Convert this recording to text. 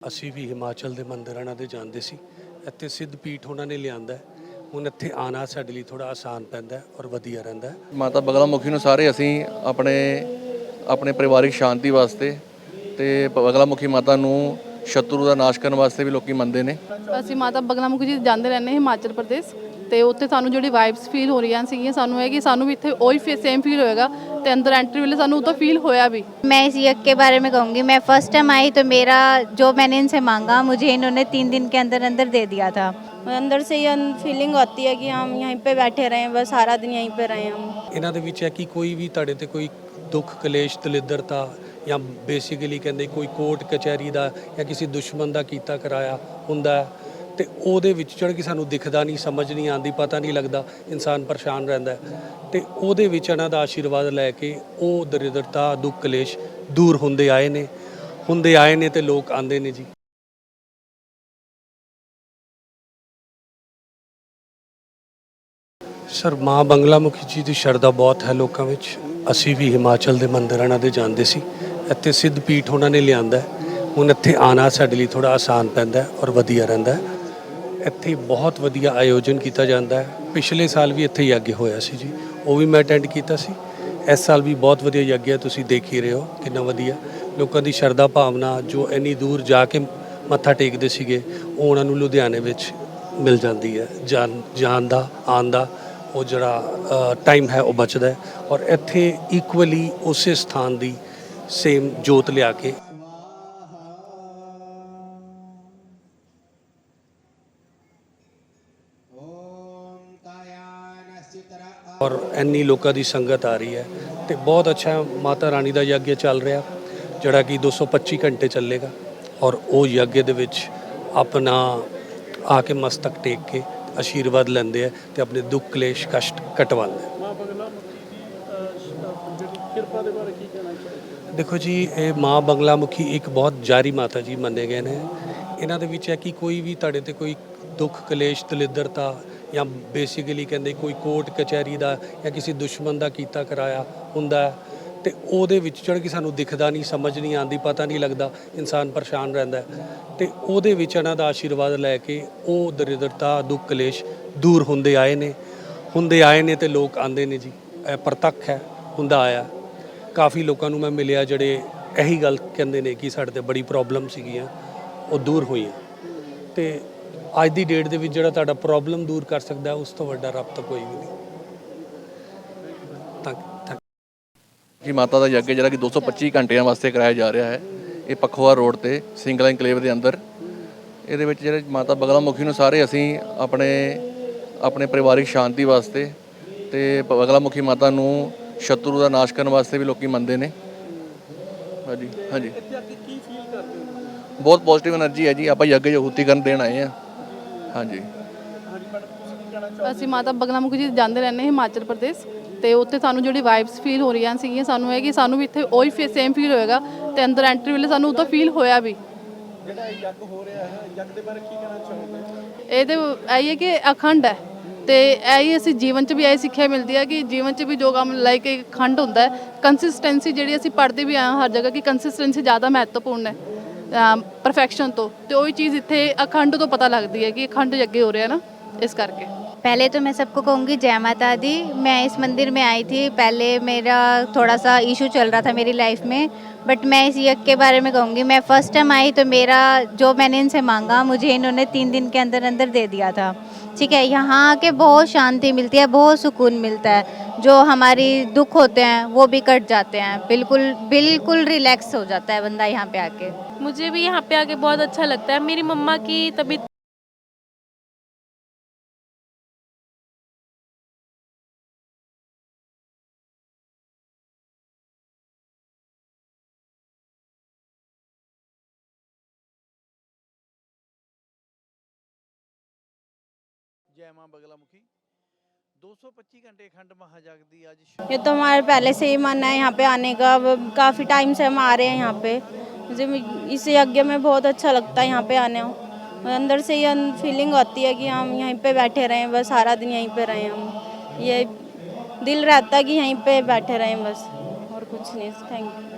ਅਸੀਂ ਵੀ ਹਿਮਾਚਲ ਦੇ ਮੰਦਿਰਾਂ ਦੇ ਜਾਂਦੇ ਸੀ। ਇੱਥੇ ਸਿੱਧ ਪੀਠ ਉਹਨਾਂ ਨੇ ਲਿਆਂਦਾ ਹੈ। ਹੁਣ ਇੱਥੇ ਆਣਾ ਸਾਡੇ ਲਈ ਥੋੜਾ ਆਸਾਨ ਪੈਂਦਾ ਹੈ ਔਰ ਵਧੀਆ ਰਹਿੰਦਾ ਹੈ। ਮਾਤਾ ਬਗਲਾ ਮੁਖੀ ਨੂੰ ਸਾਰੇ ਅਸੀਂ ਆਪਣੇ ਆਪਣੇ ਪਰਿਵਾਰਿਕ ਸ਼ਾਂਤੀ ਵਾਸਤੇ ਤੇ ਬਗਲਾ ਮੁਖੀ ਮਾਤਾ ਨੂੰ ਸ਼ਤਰੂ ਦਾ ਨਾਸ਼ ਕਰਨ ਵਾਸਤੇ ਵੀ ਲੋਕੀ ਮੰਨਦੇ ਨੇ। ਅਸੀਂ ਮਾਤਾ ਬਗਲਾਮੁਖੀ ਜੀ ਜਾਂਦੇ ਰਹਿੰਦੇ ਹਾਂ ਹਿਮਾਚਲ ਪ੍ਰਦੇਸ਼। ਤੇ ਉੱਥੇ ਸਾਨੂੰ ਜਿਹੜੀ ਵਾਈਬਸ ਫੀਲ ਹੋ ਰਹੀਆਂ ਸੀਗੀਆਂ ਸਾਨੂੰ ਇਹ ਕਿ ਸਾਨੂੰ ਵੀ ਇੱਥੇ ਉਹੀ ਸੇਮ ਫੀਲ ਹੋਏਗਾ ਤੇ ਅੰਦਰ ਐਂਟਰੀ ਵੇਲੇ ਸਾਨੂੰ ਉਹ ਤਾਂ ਫੀਲ ਹੋਇਆ ਵੀ मैं इस यज्ञ के बारे में कहूँगी मैं फर्स्ट टाइम आई तो मेरा जो मैंने इनसे मांगा मुझे इन्होंने तीन दिन के अंदर अंदर दे दिया था अंदर से ये फीलिंग होती है कि हम यहीं पे बैठे रहें बस सारा दिन यहीं पे रहें हम ਇਹਨਾਂ ਦੇ ਵਿੱਚ ਹੈ ਕਿ ਕੋਈ ਵੀ ਤੁਹਾਡੇ ਤੇ ਕੋਈ ਦੁੱਖ ਕਲੇਸ਼ ਦਲਿੱਦਰਤਾ ਜਾਂ ਬੇਸਿਕਲੀ ਕਹਿੰਦੇ ਕੋਈ ਕੋਰਟ ਕਚਹਿਰੀ ਦਾ ਜਾਂ ਕਿਸੇ ਦੁਸ਼ਮਣ ਦਾ ਕੀਤਾ ਕਰਾਇਆ ਹੁੰਦਾ ਹੈ ਤੇ ਉਹਦੇ ਵਿੱਚ ਜਿਹੜਾ ਕੇ ਸਾਨੂੰ ਦਿਖਦਾ ਨਹੀਂ, ਸਮਝ ਨਹੀਂ ਆਉਂਦੀ, ਪਤਾ ਨਹੀਂ ਲੱਗਦਾ, ਇਨਸਾਨ ਪਰੇਸ਼ਾਨ ਰਹਿੰਦਾ ਹੈ। ਤੇ ਉਹਦੇ ਵਿੱਚ ਇਹਨਾਂ ਦਾ ਆਸ਼ੀਰਵਾਦ ਲੈ ਕੇ ਉਹ ਦਰਿਦਰਤਾ, ਦੁੱਖ, ਕਲੇਸ਼ ਦੂਰ ਹੁੰਦੇ ਆਏ ਨੇ। ਹੁੰਦੇ ਆਏ ਨੇ ਤੇ ਲੋਕ ਆਂਦੇ ਨੇ ਜੀ। ਸਰ, ਮਾਂ ਬੰਗਲਾ ਮੁਖੀ ਜੀ ਦੀ ਸ਼ਰਧਾ ਬਹੁਤ ਹੈ ਲੋਕਾਂ ਵਿੱਚ। ਅਸੀਂ ਵੀ ਹਿਮਾਚਲ ਦੇ ਮੰਦਿਰਾਂ ਦੇ ਜਾਂਦੇ ਸੀ। ਇੱਥੇ ਸਿੱਧ ਪੀਠ ਉਹਨਾਂ ਨੇ ਲਿਆਂਦਾ ਹੁਣ ਇੱਥੇ ਆਣਾ ਸਾਡੇ ਲਈ ਥੋੜਾ ਆਸਾਨ ਪੈਂਦਾ ਔਰ ਵਧੀਆ ਰਹਿੰਦਾ ਇੱਥੇ ਬਹੁਤ ਵਧੀਆ ਆਯੋਜਨ ਕੀਤਾ ਜਾਂਦਾ ਹੈ। ਪਿਛਲੇ ਸਾਲ ਵੀ ਇੱਥੇ ਯੱਗ ਹੋਇਆ ਸੀ ਜੀ। ਉਹ ਵੀ ਮੈਂ ਅਟੈਂਡ ਕੀਤਾ ਸੀ। ਇਸ ਸਾਲ ਵੀ ਬਹੁਤ ਵਧੀਆ ਯੱਗ ਹੈ ਤੁਸੀਂ ਦੇਖ ਹੀ ਰਹੇ ਹੋ। ਕਿੰਨਾ ਵਧੀਆ। ਲੋਕਾਂ ਦੀ ਸ਼ਰਧਾ ਭਾਵਨਾ ਜੋ ਇੰਨੀ ਦੂਰ ਜਾ ਕੇ ਮੱਥਾ ਟੇਕਦੇ ਸੀਗੇ, ਉਹ ਉਹਨਾਂ ਨੂੰ ਲੁਧਿਆਣੇ ਵਿੱਚ ਮਿਲ ਜਾਂਦੀ ਹੈ। ਜਾਣ ਜਾਣ ਦਾ, ਆਉਣ ਦਾ, ਉਹ ਜਿਹੜਾ ਟਾਈਮ ਹੈ ਉਹ ਬਚਦਾ ਔਰ ਇੱਥੇ ਇਕੁਅਲੀ ਉਸੇ ਸਥਾਨ ਦੀ ਸੇਮ ਜੋਤ ਲਿਆ ਕੇ ਔਰ ਇੰਨੀ ਲੋਕਾਂ ਦੀ ਸੰਗਤ ਆ ਰਹੀ ਹੈ ਤੇ ਬਹੁਤ ਅੱਛਾ ਮਾਤਾ ਰਾਣੀ ਦਾ ਯੱਗ ਚੱਲ ਰਿਹਾ, ਜਿਹੜਾ ਕਿ 225 ਘੰਟੇ ਚੱਲੇਗਾ ਔਰ ਉਹ ਯੱਗ ਦੇ ਵਿੱਚ ਆਪਣਾ ਆ ਕੇ ਮਸਤਕ ਟੇਕ ਕੇ ਆਸ਼ੀਰਵਾਦ ਲੈਂਦੇ ਆ ਤੇ ਆਪਣੇ ਦੁੱਖ, ਕਲੇਸ਼, ਕਸ਼ਟ ਕਟਵਾਉਂਦੇ ਦੇਖੋ ਜੀ, ਇਹ ਮਾਂ ਬੰਗਲਾ ਮੁਖੀ ਇੱਕ ਬਹੁਤ ਜਾਰੀ ਮਾਤਾ ਜੀ ਮੰਨੇ ਗਏ ਨੇ। ਇਹਨਾਂ ਦੇ ਵਿੱਚ ਹੈ ਕਿ ਕੋਈ ਵੀ ਤੁਹਾਡੇ ਤੇ ਕੋਈ ਦੁੱਖ, ਕਲੇਸ਼, ਦਲਿੱਦਰਤਾ ਜਾਂ ਬੇਸਿਕਲੀ ਕਹਿੰਦੇ ਕੋਈ ਕੋਰਟ ਕਚਹਿਰੀ ਦਾ ਜਾਂ ਕਿਸੇ ਦੁਸ਼ਮਣ ਦਾ ਕੀਤਾ ਕਰਾਇਆ ਹੁੰਦਾ ਹੈ ਤੇ ਉਹਦੇ ਵਿੱਚ ਜਿਹੜਾ ਕਿ ਸਾਨੂੰ ਦਿਖਦਾ ਨਹੀਂ, ਸਮਝ ਨਹੀਂ ਆਉਂਦੀ, ਪਤਾ ਨਹੀਂ ਲੱਗਦਾ, ਇਨਸਾਨ ਪਰੇਸ਼ਾਨ ਰਹਿੰਦਾ ਹੈ। ਤੇ ਉਹਦੇ ਵਿੱਚ ਇਹਨਾਂ ਦਾ ਆਸ਼ੀਰਵਾਦ ਲੈ ਕੇ ਉਹ ਦਰਿਦਰਤਾ, ਦੁੱਖ, ਕਲੇਸ਼ ਦੂਰ ਹੁੰਦੇ ਆਏ ਨੇ। ਹੁੰਦੇ ਆਏ ਨੇ ਤੇ ਲੋਕ ਆਂਦੇ ਨੇ ਜੀ। ਇਹ ਪ੍ਰਤੱਖ ਹੈ, ਹੁੰਦਾ ਆਇਆ। ਕਾਫੀ ਲੋਕਾਂ ਨੂੰ ਮੈਂ ਮਿਲਿਆ ਜਿਹੜੇ ਇਹੀ ਗੱਲ ਕਹਿੰਦੇ ਨੇ ਕਿ ਸਾਡੇ ਤੇ ਬੜੀ ਪ੍ਰੋਬਲਮ ਸੀਗੀਆਂ, ਉਹ ਦੂਰ ਹੋਈਆਂ। ਤੇ ਅੱਜ ਦੀ ਡੇਟ ਦੇ ਵਿੱਚ ਜਿਹੜਾ ਤੁਹਾਡਾ ਪ੍ਰੋਬਲਮ ਦੂਰ ਕਰ ਸਕਦਾ, ਉਸ ਤੋਂ ਵੱਡਾ ਰੱਬ ਕੋਈ ਵੀ ਨਹੀਂ। ਤਾਂ ਜੀ, ਮਾਤਾ ਦਾ ਯੱਗ ਜਿਹੜਾ ਕਿ 225 ਘੰਟਿਆਂ ਵਾਸਤੇ ਕਰਾਇਆ ਜਾ ਰਿਹਾ ਹੈ। ਇਹ ਪਖਵਾ ਰੋਡ ਤੇ, ਸਿੰਗਲ ਐਨਕਲੇਵ ਦੇ ਅੰਦਰ। ਇਹਦੇ ਵਿੱਚ ਜਿਹੜੇ ਮਾਤਾ ਬਗਲਾ ਮੁਖੀ ਨੂੰ ਸਾਰੇ ਅਸੀਂ ਆਪਣੇ ਆਪਣੇ ਪਰਿਵਾਰਿਕ ਸ਼ਾਂਤੀ ਵਾਸਤੇ ਤੇ ਬਗਲਾ ਮੁਖੀ ਮਾਤਾ ਨੂੰ ਸ਼ਤਰੂ ਦਾ ਨਾਸ਼ ਕਰਨ ਵਾਸਤੇ ਵੀ ਲੋਕੀ ਮੰਨਦੇ ਨੇ। ਹਾਂਜੀ ਹਾਂਜੀ। ਬਹੁਤ ਪੋਜ਼ਿਟਿਵ એનર્ਜੀ ਹੈ ਜੀ ਆਪਾਂ ਯੱਗ ਯਹੂਤੀ ਕਰਨ ਦੇਣ ਆਏ ਆ ਹਾਂਜੀ। ਅਸੀਂ ਮਾਤਾ ਬਗਲਾ ਮੁਖੀ ਜੀ ਜਾਂਦੇ ਰਹਿੰਦੇ ਹਿਮਾਚਲ ਪ੍ਰਦੇਸ਼ ਤੇ ਉੱਥੇ ਸਾਨੂੰ ਜਿਹੜੀ ਵਾਈਬਸ ਫੀਲ ਹੋ ਰਹੀਆਂ ਸੀਗੀਆਂ ਸਾਨੂੰ ਇਹ ਕਿ ਸਾਨੂੰ ਵੀ ਇੱਥੇ ਉਹੀ ਫੀ ਸੇਮ ਫੀਲ ਹੋਏਗਾ ਤੇ ਅੰਦਰ ਐਂਟਰੀ ਵੇਲੇ ਸਾਨੂੰ ਉਹ ਫੀਲ ਹੋਇਆ ਵੀ। ਜਿਹੜਾ ਯੱਗ ਹੋ ਰਿਹਾ ਹੈ ਤੇ ਇਹ ਅਸੀਂ ਜੀਵਨ 'ਚ ਵੀ ਇਹ ਸਿੱਖਿਆ ਮਿਲਦੀ ਹੈ ਕਿ ਜੀਵਨ 'ਚ ਵੀ ਜੋ ਕੰਮ ਲਾਈਕ ਇੱਕ ਖੰਡ ਹੁੰਦਾ ਹੈ ਕੰਸਿਸਟੈਂਸੀ ਜਿਹੜੀ ਅਸੀਂ ਪੜ੍ਹਦੇ ਵੀ ਆ ਹਰ ਜਗ੍ਹਾ ਕਿ ਕੰਸਿਸਟੈਂਸੀ ਜ਼ਿਆਦਾ ਮਹੱਤਵਪੂਰਨ ਹੈ। ਪਰਫੈਕਸ਼ਨ ਤੋਂ। ਤੇ ਉਹੀ ਚੀਜ਼ ਇੱਥੇ ਅਖੰਡ ਤੋਂ ਪਤਾ ਲੱਗਦੀ ਹੈ ਕਿ ਅਖੰਡ ਜੱਗੇ ਹੋ ਰਿਹਾ ਨਾ, ਇਸ ਕਰਕੇ। पहले तो मैं सबको कहूँगी, जय माता दी। मैं इस मंदिर में आई थी, पहले मेरा थोड़ा सा इशू चल रहा था मेरी लाइफ में बट मैं इस यज्ञ के बारे में कहूँगी, मैं फ़र्स्ट टाइम आई तो मेरा जो मैंने इनसे मांगा, मुझे इन्होंने तीन दिन के अंदर अंदर दे दिया था। ठीक है, यहाँ आके बहुत शांति मिलती है, बहुत सुकून मिलता है। जो हमारी दुख होते हैं, वो भी कट जाते हैं। बिल्कुल बिल्कुल रिलैक्स हो जाता है बंदा यहाँ पे आके। मुझे भी यहाँ पे आके बहुत अच्छा लगता है। मेरी मम्मा की तबीयत जय माँ बगलामुखी। 225 घंटे आज ये तो हमारे पहले से ही मन है यहाँ पे आने का। अब काफ़ी टाइम से हम आ रहे हैं यहाँ पे। मुझे इस यज्ञ में बहुत अच्छा लगता है यहाँ पे आने अंदर से ये फीलिंग होती है कि हम यहीं पे बैठे रहें, बस सारा दिन यहीं पे रहें हम। ये दिल रहता है कि यहीं पे बैठे रहें बस। और कुछ नहीं थैंक यू